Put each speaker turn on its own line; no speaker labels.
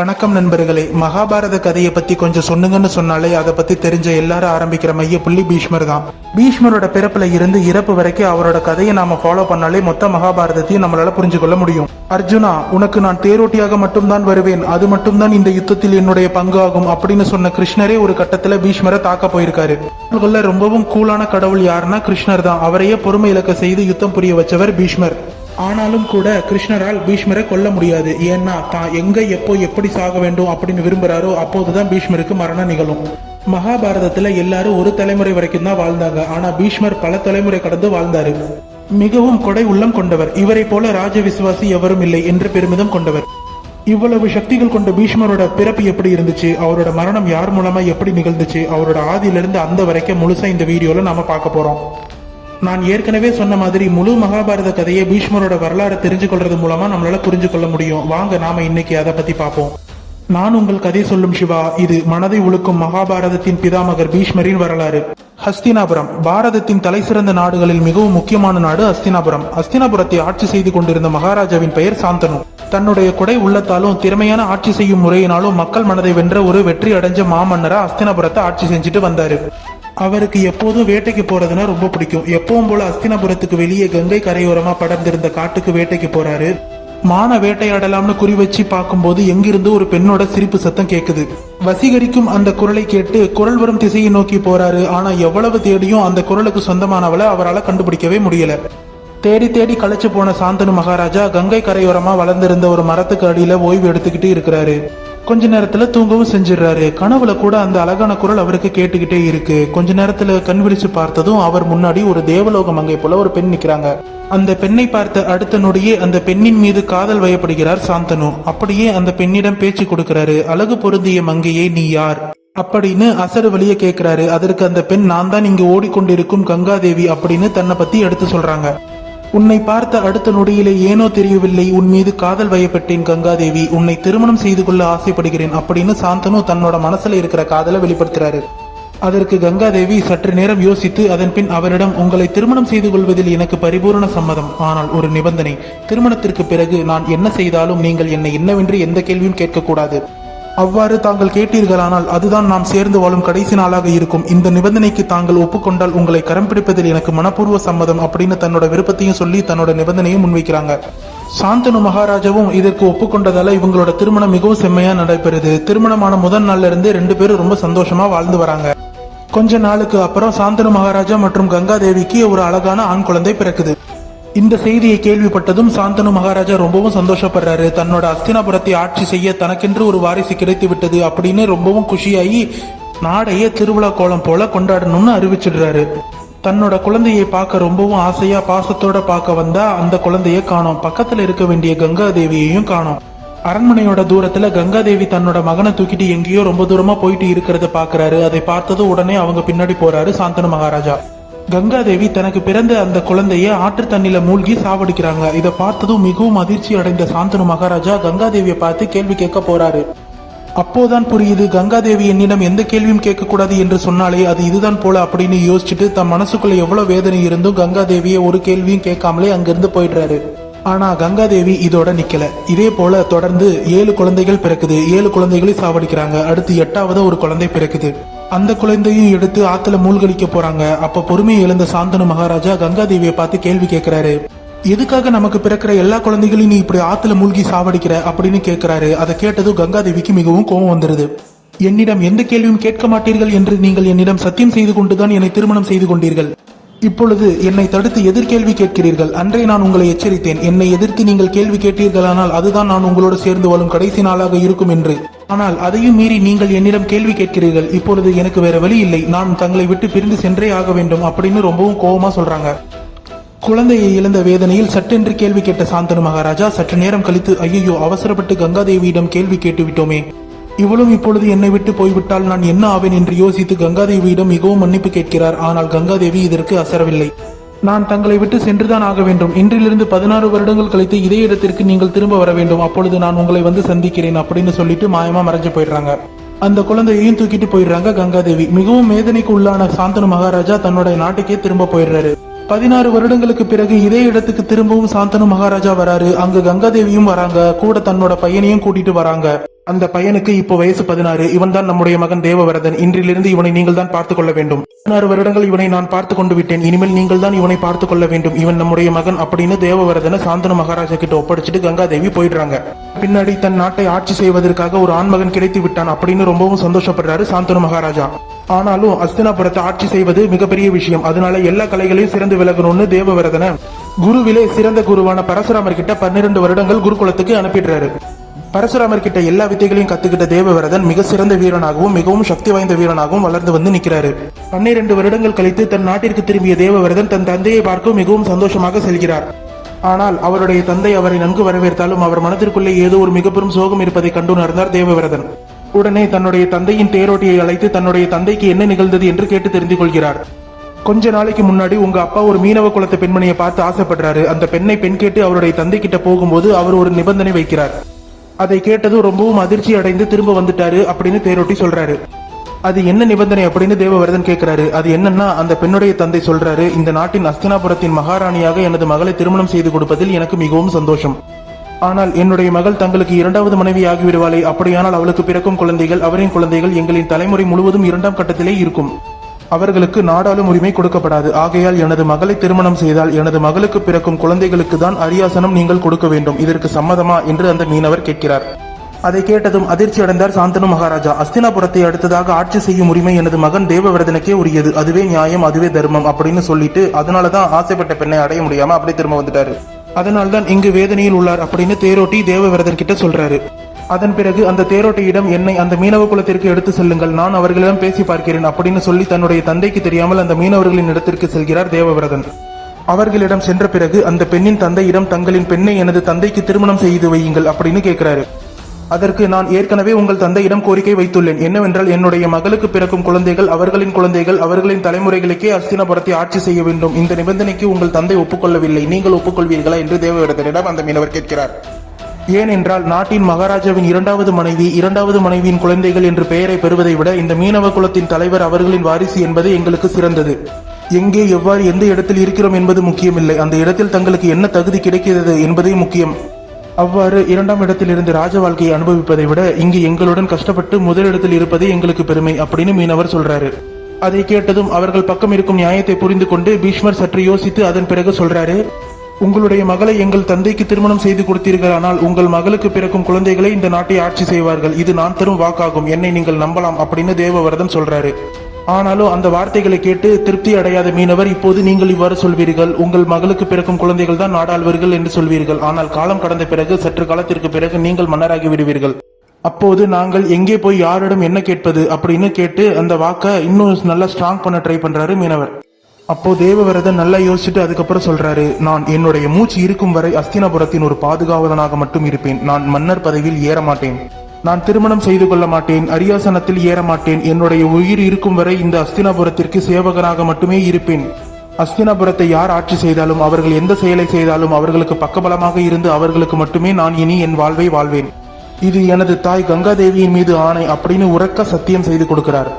வணக்கம் நண்பர்களே. மகாபாரத கதையை பத்தி கொஞ்சம் சொன்னுங்கன்னு சொன்னாலே அதை பத்தி தெரிஞ்ச எல்லாரும் ஆரம்பிக்கிற மைய புள்ளி பீஷ்மர் தான். பீஷ்மரோட பிறப்புல இருந்து இறப்பு வரைக்கும் அவரோட கதையை நாம ஃபாலோ பண்ணாலே மொத்த மகாபாரதத்தையும் நம்மளால புரிஞ்சு கொள்ள முடியும். அர்ஜுனா உனக்கு நான் தேரோட்டியாக மட்டும்தான் வருவேன். அது மட்டும்தான் இந்த யுத்தத்தில் என்னுடைய பங்கு ஆகும் அப்படின்னு சொன்ன கிருஷ்ணரே ஒரு கட்டத்துல பீஷ்மரை தாக்க போயிருக்காரு. ரொம்பவும் கூலான கடவுள் யாருன்னா கிருஷ்ணர் தான். அவரையே பொறுமை இலக்க செய்து யுத்தம் புரிய வச்சவர் பீஷ்மர். ஆனாலும் கூட கிருஷ்ணரால் பீஷ்மரை கொல்ல முடியாது. ஏன்னா தான் எங்க எப்போ எப்படி சாக வேண்டும் அப்படின்னு விரும்புறாரோ அப்போதுதான் பீஷ்மருக்கு மரணம் நிகழும். மகாபாரதத்துல எல்லாரும் ஒரு தலைமுறை வரைக்கும் தான் வாழ்ந்தாங்க. ஆனா பீஷ்மர் பல தலைமுறை கடந்து வாழ்ந்தாரு. மிகவும் கொடை உள்ளம் கொண்டவர். இவரை போல ராஜ விசுவாசி எவரும் இல்லை என்று பெருமிதம் கொண்டவர். இவ்வளவு சக்திகள் கொண்ட பீஷ்மரோட பிறப்பு எப்படி இருந்துச்சு? அவரோட மரணம் யார் மூலமா எப்படி நிகழ்ந்துச்சு? அவரோட ஆதியிலிருந்து அந்த வரைக்கும் முழுசா இந்த வீடியோல நாம பார்க்க போறோம். நான் ஏற்கனவே சொன்ன மாதிரி முழு மகாபாரத கதையை பீஷ்மரோட வரலாறு தெரிஞ்சு கொள்றது மூலமா நம்மளால புரிஞ்சு கொள்ள முடியும். வாங்க நாம இன்னைக்கு அதை பத்தி பார்ப்போம். நான் உங்கள் கதை சொல்லும் சிவா. இது மனதை உழுக்கும் மகாபாரதத்தின் பிதாமகர் பீஷ்மரின் வரலாறு. ஹஸ்தினாபுரம். பாரதத்தின் தலைசிறந்த நாடுகளில் மிகவும் முக்கியமான நாடு ஹஸ்தினாபுரம் ஹஸ்தினாபுரத்தை ஆட்சி செய்து கொண்டிருந்த மகாராஜாவின் பெயர் சாந்தனு. தன்னுடைய கொடை உள்ளத்தாலும் திறமையான ஆட்சி செய்யும் முறையினாலும் மக்கள் மனதை வென்ற ஒரு வெற்றி அடைஞ்ச மாமன்னரா ஹஸ்தினாபுரத்தை ஆட்சி செஞ்சுட்டு வந்தாரு. அவருக்கு எப்போதும் வேட்டைக்கு போறதுன்னா ரொம்ப பிடிக்கும். எப்பவும் போல அஸ்தினபுரத்துக்கு வெளியே கங்கை கரையோரமா படர்ந்திருந்த காட்டுக்கு வேட்டைக்கு போறாரு. மான வேட்டையாடலாம்னு குறி வச்சு பார்க்கும்போது எங்கிருந்து ஒரு பெண்ணோட சிரிப்பு சத்தம் கேட்குது வசீகரிக்கும் அந்த குரலை கேட்டு குரல் வரும் திசையை நோக்கி போறாரு. ஆனா எவ்வளவு தேடியும் அந்த குரலுக்கு சொந்தமானவளை அவரால் கண்டுபிடிக்கவே முடியல. தேடி தேடி களைச்சு போன சாந்தனு மகாராஜா கங்கை கரையோரமா வளர்ந்திருந்த ஒரு மரத்துக்கு அடியில ஓய்வு எடுத்துக்கிட்டு இருக்கிறாரு. கொஞ்ச நேரத்துல தூங்கவும் செஞ்சிடுறாரு. கனவுல கூட அந்த அழகான குரல் அவருக்கு கேட்டுக்கிட்டே இருக்கு. கொஞ்ச நேரத்துல கண் விழிச்சு பார்த்ததும் அவர் முன்னாடி ஒரு தேவலோக மங்கை போல ஒரு பெண் நிக்கிறாங்க. அந்த பெண்ணை பார்த்த அடுத்த நொடியே அந்த பெண்ணின் மீது காதல் வயப்படுகிறார் சாந்தனு. அப்படியே அந்த பெண்ணிடம் பேச்சு கொடுக்கிறாரு. அழகு பொருந்திய மங்கையே நீ யார்? அப்படின்னு அசடு வழிய கேக்குறாரு. அதற்கு அந்த பெண் நான் தான் இங்கு ஓடிக்கொண்டிருக்கும் கங்காதேவி அப்படின்னு தன்னை பத்தி எடுத்து சொல்றாங்க. உன்னை பார்த்த அடுத்த நொடியிலே ஏனோ தெரியவில்லை உன் மீது காதல் வயப்பட்டேன் கங்காதேவி. உன்னை திருமணம் செய்து கொள்ள ஆசைப்படுகிறேன் அப்படின்னு சாந்தனு தன்னோட மனசுல இருக்கிற காதலை வெளிப்படுத்துறாரு. அதற்கு கங்காதேவி சற்று நேரம் யோசித்து அதன் பின் அவரிடம் உங்களை திருமணம் செய்து கொள்வதில் எனக்கு பரிபூரண சம்மதம். ஆனால் ஒரு நிபந்தனை. திருமணத்திற்கு பிறகு நான் என்ன செய்தாலும் நீங்கள் என்னை என்னவென்று எந்த கேள்வியும் கேட்கக்கூடாது. அவ்வாறு தாங்கள் கேட்டீர்களானால் அதுதான் நாம் சேர்ந்து வாழும் கடைசி நாளாக இருக்கும். இந்த நிபந்தனைக்கு தாங்கள் ஒப்புக்கொண்டால் உங்களை கரம் பிடிப்பதில் எனக்கு மனப்பூர்வ சம்மதம் அப்படின்னு தன்னோட விருப்பத்தையும் சொல்லி தன்னோட நிபந்தனையும் முன்வைக்கிறாங்க. சாந்தனு மகாராஜாவும் இதற்கு ஒப்புக்கொண்டதால இவங்களோட திருமணம் மிகவும் செம்மையா நடைபெறுது. திருமணமான முதல் நாள்ல இருந்தே ரெண்டு பேரும் ரொம்ப சந்தோஷமா வாழ்ந்து வராங்க. கொஞ்ச நாளுக்கு அப்புறம் சாந்தனு மகாராஜா மற்றும் கங்கா தேவிக்கு ஒரு அழகான ஆண் குழந்தை பிறக்குது. இந்த செய்தியை கேள்விப்பட்டதும் சாந்தனு மகாராஜா ரொம்பவும் சந்தோஷப்படுறாரு. தன்னோட அஸ்தினாபுரத்தை ஆட்சி செய்ய தனக்கென்று ஒரு வாரிசு கிடைத்து விட்டது அப்படின்னு ரொம்பவும் குஷியாகி நாடையே திருவிழா கோலம் போல கொண்டாடணும்னு அறிவிச்சிடுறாரு. தன்னோட குழந்தையை பார்க்க ரொம்பவும் ஆசையா பாசத்தோட பார்க்க வந்தா அந்த குழந்தைய காணோம். பக்கத்துல இருக்க வேண்டிய கங்கா தேவியையும் காணோம். அரண்மனையோட தூரத்துல கங்காதேவி தன்னோட மகனை தூக்கிட்டு எங்கேயோ ரொம்ப தூரமா போயிட்டு இருக்கிறத பாக்குறாரு அதை பார்த்ததும் உடனே அவங்க பின்னாடி போறாரு சாந்தனு மகாராஜா. கங்காதேவி தனக்கு பிறந்த அந்த குழந்தைய ஆற்று தண்ணில மூழ்கி சாவடிக்கிறாங்க. இதை பார்த்ததும் மிகவும் அதிர்ச்சி அடைந்த சாந்தனு மகாராஜா கங்காதேவியை பார்த்து கேள்வி கேட்க போறாரு. அப்போதான் புரியுது கங்காதேவி என்னிடம் எந்த கேள்வியும் கேட்கக்கூடாது என்று சொன்னாலே அது இதுதான் போல அப்படின்னு யோசிச்சுட்டு தன் மனசுக்குள்ள எவ்வளவு வேதனை இருந்தும் கங்காதேவியை ஒரு கேள்வியும் கேட்காமலே அங்கிருந்து போயிடுறாரு. ஆனா கங்காதேவி இதோட நிக்கல. இதே போல தொடர்ந்து ஏழு குழந்தைகள் பிறக்குது. ஏழு குழந்தைகளை சாவடிக்கிறாங்க. அடுத்து எட்டாவது ஒரு குழந்தை பிறக்குது. அந்த குழந்தையும் எடுத்து ஆத்துல மூழ்கடிக்க போறாங்க. அப்ப பொறுமையை இழந்த சாந்தனு மகாராஜா கங்காதேவியை பார்த்து கேள்வி கேட்கிறாரு எதுக்காக நமக்கு பிறக்கிற எல்லா குழந்தைகளையும் நீ இப்படி ஆத்துல மூழ்கி சாவடிக்கிற அப்படின்னு கேட்கிறாரு அதை கேட்டதும் கங்காதேவிக்கு மிகவும் கோபம் வந்துருது. என்னிடம் எந்த கேள்வியும் கேட்க மாட்டீர்கள் என்று நீங்கள் என்னிடம் சத்தியம் செய்து கொண்டுதான் என்னை திருமணம் செய்து கொண்டீர்கள். இப்பொழுது என்னை தடுத்து எதிர்கேள்வி கேட்கிறீர்கள். அன்றே நான் உங்களை எச்சரித்தேன். என்னை எதிர்த்து நீங்கள் கேள்வி கேட்டீர்களானால் அதுதான் நான் உங்களோடு சேர்ந்து வாழும் கடைசி நாளாக இருக்கும் என்று. ஆனால் அதையும் மீறி நீங்கள் என்னிடம் கேள்வி கேட்கிறீர்கள். இப்பொழுது எனக்கு வேற வழி இல்லை. நான் தங்களை விட்டு பிரிந்து சென்றே ஆக வேண்டும் அப்படின்னு ரொம்பவும் கோபமா சொல்றாங்க. குழந்தையை இழந்த வேதனையில் சட்டென்று கேள்வி கேட்ட சாந்தனு மகாராஜா சற்று நேரம் கழித்து ஐயோ அவசரப்பட்டு கங்காதேவியிடம் கேள்வி கேட்டு விட்டோமே. இவளும் இப்பொழுது என்னை விட்டு போய்விட்டால் நான் என்ன ஆவேன்? என்று யோசித்து கங்காதேவியிடம் மிகவும் மன்னிப்பு கேட்கிறார். ஆனால் கங்காதேவி இதற்கு அசரவில்லை. நான் தங்களை விட்டு சென்றுதான் ஆக வேண்டும். இன்றிலிருந்து பதினாறு வருடங்கள் கழித்து இதே இடத்திற்கு நீங்கள் திரும்ப வர வேண்டும். அப்பொழுது நான் உங்களை வந்து சந்திக்கிறேன் அப்படின்னு சொல்லிட்டு மாயமா மறைஞ்சு போயிடுறாங்க. அந்த குழந்தையையும் தூக்கிட்டு போயிடுறாங்க கங்காதேவி. மிகவும் மேதனைக்கு உள்ளான சாந்தனு மகாராஜா தன்னோட நாட்டுக்கே திரும்ப போயிடுறாரு. பதினாறு வருடங்களுக்கு பிறகு இதே இடத்துக்கு திரும்பவும் சாந்தனு மகாராஜா வராரு. அங்கு கங்காதேவியும் வராங்க. கூட தன்னோட பையனையும் கூட்டிட்டு வராங்க. அந்த பையனுக்கு இப்போ வயசு பதினாறு. இவன் தான் நம்முடைய மகன் தேவவரதன். இன்றிலிருந்து இவனை நீங்கள் தான் பார்த்துக் கொள்ள வேண்டும். பதினாறு வருடங்கள் இவனை நான் பார்த்து கொண்டு விட்டேன். இனிமேல் நீங்கள் தான் இவனை பார்த்துக் கொள்ள வேண்டும். இவன் நம்முடைய மகன் அப்படின்னு தேவவரதனை சாந்தனு மகாராஜா கிட்ட ஒப்படைச்சிட்டு கங்காதேவி போயிடுறாங்க. பின்னாடி தன் நாட்டை ஆட்சி செய்வதற்காக ஒரு ஆண்மகன் கிடைத்து விட்டான் அப்படின்னு ரொம்பவும் சந்தோஷப்படுறாரு சாந்தனு மகாராஜா. ஆனாலும் அஸ்தினாபுரத்தை ஆட்சி செய்வது மிகப்பெரிய விஷயம். அதனால எல்லா கலைகளையும் சிறந்து விலகணும்னு தேவவரதனை குருவிலே சிறந்த குருவான பரசுராமர் கிட்ட பன்னிரண்டு வருடங்கள் குருகுலத்துக்கு அனுப்பிடுறாரு. பரசுராமர் கிட்ட எல்லா வித்தைகளையும் கத்துக்கிட்ட தேவவரதன் மிக சிறந்த வீரனாகவும் மிகவும் சக்தி வாய்ந்த வீரனாகவும் வளர்ந்து வந்து நிற்கிறாரு. பன்னிரண்டு வருடங்கள் கழித்து தன் நாட்டிற்கு திரும்பிய தேவவரதன் தன் தந்தையை பார்க்க மிகவும் சந்தோஷமாக செல்கிறார். ஆனால் அவருடைய தந்தை அவரை நன்கு வரவேற்றாலும் அவர் மனதிற்குள்ளே ஏதோ ஒரு மிகப்பெரும் சோகம் இருப்பதை கண்டுணர்ந்தார் தேவவரதன். உடனே தன்னுடைய தந்தையின் தேரோட்டியை அழைத்து தன்னுடைய தந்தைக்கு என்ன நிகழ்ந்தது என்று கேட்டு தெரிந்து கொள்கிறார். கொஞ்ச நாளைக்கு முன்னாடி உங்க அப்பா ஒரு மீனவ குலத்தை பெண்மணியை பார்த்து ஆசைப்படுறாரு. அந்த பெண்ணை பெண் கேட்டு அவருடைய தந்தை கிட்ட போகும்போது அவர் ஒரு நிபந்தனை வைக்கிறார். அதை கேட்டதும் ரொம்பவும் அதிர்ச்சி அடைந்து திரும்ப வந்துட்டாரு அப்படின்னு தேரோட்டி சொல்றாரு. அது என்ன நிபந்தனை அப்படின்னு தேவவரதன் கேட்கிறாரு அது என்னன்னா அந்த பெண்ணுடைய தந்தை சொல்றாரு இந்த நாட்டின் அஸ்தினாபுரத்தின் மகாராணியாக எனது மகளை திருமணம் செய்து கொடுப்பதில் எனக்கு மிகவும் சந்தோஷம். ஆனால் என்னுடைய மகள் தங்களுக்கு இரண்டாவது மனைவி ஆகிவிடுவாளே அப்படியானால் அவளுக்கு பிறக்கும் குழந்தைகள் அவரின் குழந்தைகள் எங்களின் தலைமுறை முழுவதும் இரண்டாம் கட்டத்திலே இருக்கும். அவர்களுக்கு நாடாளும் உரிமை கொடுக்கப்படாது. ஆகையால் எனது மகளை திருமணம் செய்தால் எனது மகளுக்கு பிறக்கும் குழந்தைகளுக்கு தான் அரியாசனம் நீங்கள் கொடுக்க வேண்டும். இதற்கு சம்மதமா என்று அந்த மீனவர் கேட்கிறார். அதை கேட்டதும் அதிர்ச்சி அடைந்தார் சாந்தனு மகாராஜா. அஸ்தினாபுரத்தை அடுத்ததாக ஆட்சி செய்யும் உரிமை எனது மகன் தேவவிரதனுக்கே உரியது. அதுவே நியாயம் அதுவே தர்மம் அப்படின்னு சொல்லிட்டு அதனாலதான் ஆசைப்பட்ட பெண்ணை அடைய முடியாம அப்படியே திரும்ப வந்துட்டாரு. அதனால்தான் இங்கு வேதனையில் உள்ளார் அப்படின்னு தேரோட்டி தேவவிரதன் கிட்ட சொல்றாரு. அதன் பிறகு அந்த தேரோட்டியிடம் என்னை அந்த மீனவ குலத்திற்கு எடுத்து செல்லுங்கள். நான் அவர்களிடம் பேசி பார்க்கிறேன். அப்படின்னு சொல்லி தன்னுடைய தந்தைக்கு தெரியாமல் அந்த மீனவர்களின் இடத்திற்கு செல்கிறார் தேவவிரதன். அவர்களிடம் சென்ற பிறகு அந்த பெண்ணின் தந்தையிடம் தங்களின் பெண்ணை எனது தந்தைக்கு திருமணம் செய்து வையுங்கள் அப்படின்னு கேட்கிறாரு. அதற்கு நான் ஏற்கனவே உங்கள் தந்தையிடம் கோரிக்கை வைத்துள்ளேன். என்னவென்றால் என்னுடைய மகளுக்கு பிறக்கும் குழந்தைகள் அவர்களின் குழந்தைகள் அவர்களின் தலைமுறைகளுக்கே அஸ்தினபுரத்தை ஆட்சி செய்ய வேண்டும். இந்த நிபந்தனைக்கு உங்கள் தந்தை ஒப்புக்கொள்ளவில்லை. நீங்கள் ஒப்புக்கொள்வீர்களா? என்று தேவவிரதனிடம் அந்த மீனவர் கேட்கிறார். ஏனென்றால் நாட்டின் மகாராஜாவின் இரண்டாவது மனைவி இரண்டாவது மனைவியின் குழந்தைகள் என்று பெயரை பெறுவதை விட இந்த மீனவ குலத்தின் தலைவர் அவர்களின் வாரிசு என்பது எங்களுக்கு சிறந்தது. எங்கே எவ்வாறு எந்த இடத்தில் இருக்கிறோம் என்பது முக்கியமில்லை. அந்த இடத்தில் தங்களுக்கு என்ன தகுதி கிடைக்கிறது என்பதே முக்கியம். அவ்வாறு இரண்டாம் இடத்தில் இருந்து ராஜ வாழ்க்கையை அனுபவிப்பதை விட இங்கு எங்களுடன் கஷ்டப்பட்டு முதலிடத்தில் இருப்பதே எங்களுக்கு பெருமை அப்படின்னு மீனவர் சொல்றாரு. அதை கேட்டதும் அவர்கள் பக்கம் இருக்கும் நியாயத்தை புரிந்து கொண்டு பீஷ்மர் சற்று யோசித்து அதன் பிறகு சொல்றாரு உங்களுடைய மகளை எங்கள் தந்தைக்கு திருமணம் செய்து கொடுத்தீர்கள் ஆனால் உங்கள் மகளுக்கு பிறக்கும் குழந்தைகளை இந்த நாட்டை ஆட்சி செய்வார்கள். இது நான் தரும் வாக்காகும். என்னை நீங்கள் நம்பலாம் அப்படின்னு தேவவரதன் சொல்றாரு. ஆனாலும் அந்த வார்த்தைகளை கேட்டு திருப்தி அடையாத மீனவர் இப்போது நீங்கள் இவ்வாறு சொல்வீர்கள். உங்கள் மகளுக்கு பிறக்கும் குழந்தைகள் தான் நாடாள்வர்கள் என்று சொல்வீர்கள். ஆனால் காலம் கடந்த பிறகு சற்று காலத்திற்கு பிறகு நீங்கள் மன்னராகி விடுவீர்கள். அப்போது நாங்கள் எங்கே போய் யாரிடம் என்ன கேட்பது அப்படின்னு கேட்டு அந்த வாக்கை இன்னும் நல்லா ஸ்ட்ராங் பண்ண ட்ரை பண்றாரு மீனவர். அப்போ தேவவிரதன் நல்லா யோசிச்சுட்டு அதுக்கப்புறம் சொல்றாரு நான் என்னுடைய மூச்சு இருக்கும் வரை அஸ்தினாபுரத்தின் ஒரு பாதுகாவலனாக மட்டும் இருப்பேன். நான் மன்னர் பதவியில் ஏற மாட்டேன். நான் திருமணம் செய்து கொள்ள மாட்டேன். அரியாசனத்தில் ஏற மாட்டேன். என்னுடைய உயிர் இருக்கும் வரை இந்த அஸ்தினாபுரத்திற்கு சேவகனாக மட்டுமே இருப்பேன். அஸ்தினாபுரத்தை யார் ஆட்சி செய்தாலும் அவர்கள் எந்த செயலை செய்தாலும் அவர்களுக்கு பக்கபலமாக இருந்து அவர்களுக்கு மட்டுமே நான் இனி என் வாழ்வை வாழ்வேன். இது எனது தாய் கங்காதேவியின் மீது ஆணை அப்படின்னு உறக்க சத்தியம் செய்து கொடுக்கிறார்.